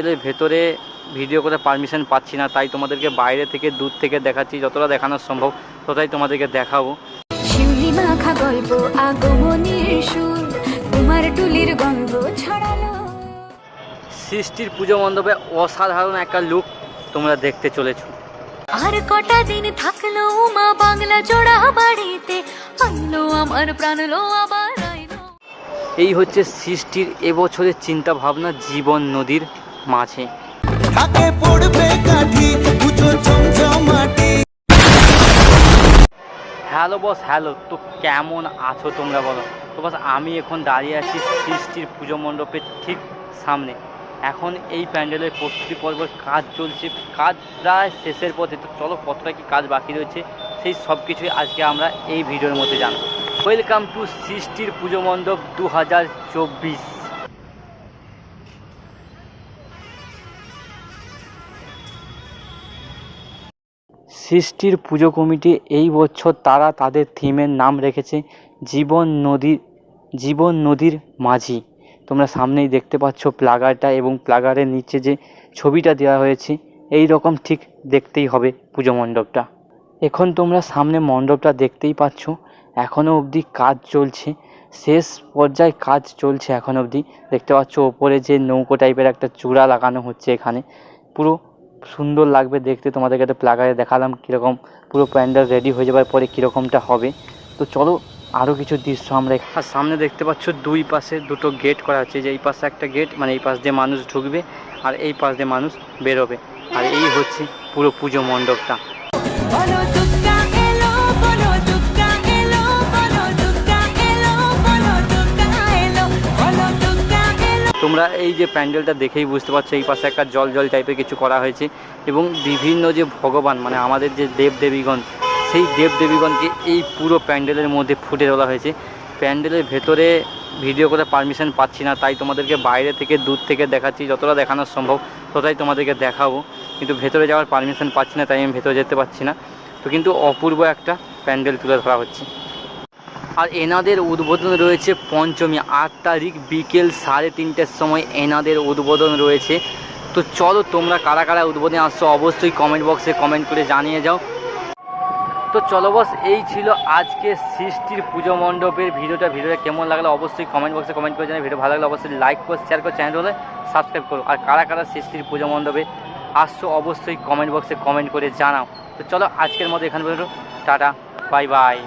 প্যান্ডেলের ভেতরে ভিডিও করে পারমিশন পাচ্ছি না তাই তোমাদেরকে বাইরে থেকে দূর থেকে দেখাচ্ছি যতটা দেখানো সম্ভব ততটাই তোমাদেরকে দেখাবো। মাখা গল্প আগমনীর সুর তোমার টুলির গন্ধ ছড়ালো। সৃষ্টির পুজো মণ্ডপে অসাধারণ একটা লুক তোমরা দেখতে চলেছো। আর কটা দিন থাকল মা বাংলা জোড়া বাড়িতে আইলো আমার প্রাণ লো আবার আইলো। এই হচ্ছে সৃষ্টির এবছরের চিন্তা ভাবনা জীবন নদীর মাঝে। থাকে পড়বে কাঠি পুজো জমজমাটি হ্যালো বস হ্যালো তো কেমন আছো তোমরা বলো? তো বস আমি এখন দাঁড়িয়ে আছি সৃষ্টির পুজো মণ্ডপের ঠিক সামনে। এখন এই প্যান্ডেলের প্রস্তুতি পর্বের কাজ চলছে কাজ প্রায় শেষের পথে। তো চলো কতটা কি কাজ বাকি রয়েছে সেই সব কিছুই আজকে আমরা এই ভিডিওর মধ্যে জানব। ওয়েলকাম টু সৃষ্টির পুজো মণ্ডপ দু হাজার চব্বিশ। সৃষ্টির পুজো কমিটি এই বছর তারা তাদের থিমের নাম রেখেছে জীবন নদী, জীবন নদীর মাঝি। তোমরা সামনেই দেখতে পাচ্ছ প্লাগারটা এবং প্লাগারের নিচে যে ছবিটা দেওয়া হয়েছে, এই রকম ঠিক দেখতেই হবে পুজো মণ্ডপটা। এখন তোমরা সামনে মণ্ডপটা দেখতেই পাচ্ছ এখনও অবধি কাজ চলছে। শেষ পর্যায়ে কাজ চলছে এখন অবধি। দেখতে পাচ্ছ ওপরে যে নৌকো টাইপের একটা চূড়া লাগানো হচ্ছে এখানে। পুরো সুন্দর লাগবে দেখতে। তোমাদেরকে একটা প্লাগারে দেখালাম কীরকম পুরো প্যান্ডেল রেডি হয়ে যাওয়ার পরে কীরকমটা হবে। তো চলো আরও কিছু দৃশ্য আমরা আর সামনে দেখতে পাচ্ছ দুই পাশে দুটো গেট করা আছে। যে এই পাশে একটা গেট মানে এই পাশ দিয়ে মানুষ ঢুকবে আর এই পাশ দিয়ে মানুষ বেরোবে। আর এই হচ্ছে পুরো পুজো মণ্ডপটা। তোমরা এই যে প্যান্ডেলটা দেখেই বুঝতে পারছ, এই পাশে একটা জল জল টাইপের কিছু করা হয়েছে এবং বিভিন্ন যে ভগবান মানে আমাদের যে দেব দেবীগণ সেই দেব দেবীগণকে এই পুরো প্যান্ডেলের মধ্যে ফুটে তোলা হয়েছে। প্যান্ডেলের ভেতরে ভিডিও করে পারমিশন পাচ্ছি না, তাই তোমাদেরকে বাইরে থেকে, দূর থেকে দেখাচ্ছি, যতটা দেখানো সম্ভব ততটাই তোমাদেরকে দেখাবো। কিন্তু ভেতরে যাওয়ার পারমিশন পাচ্ছি না, তাই আমি ভেতরে যেতে পারছি না। তো কিন্তু অপূর্ব একটা প্যান্ডেল তুলে ধরা হচ্ছে। আর এনাদের উদ্বোধন রয়েছে পঞ্চমী আট তারিখ বিকেল সাড়ে তিনটের সময় এনাদের উদ্বোধন রয়েছে। তো চলো তোমরা কারা কারা উদ্বোধনে আসছো অবশ্যই কমেন্ট বক্সে কমেন্ট করে জানিয়ে যাও। তো চলো বস এই ছিল আজকে সৃষ্টির পুজো মণ্ডপের ভিডিওটা। ভিডিওটা কেমন লাগল অবশ্যই কমেন্ট বক্সে কমেন্ট করে জানাই ভিডিও ভালো লাগলে অবশ্যই লাইক করো শেয়ার করো চ্যানেল হলে সাবস্ক্রাইব করো। আর কারা কারা সৃষ্টির পুজো মণ্ডপে আসছো অবশ্যই কমেন্ট বক্সে কমেন্ট করে জানাও। তো চলো আজকের মতো এখানে পর্যন্ত টাটা বাই বাই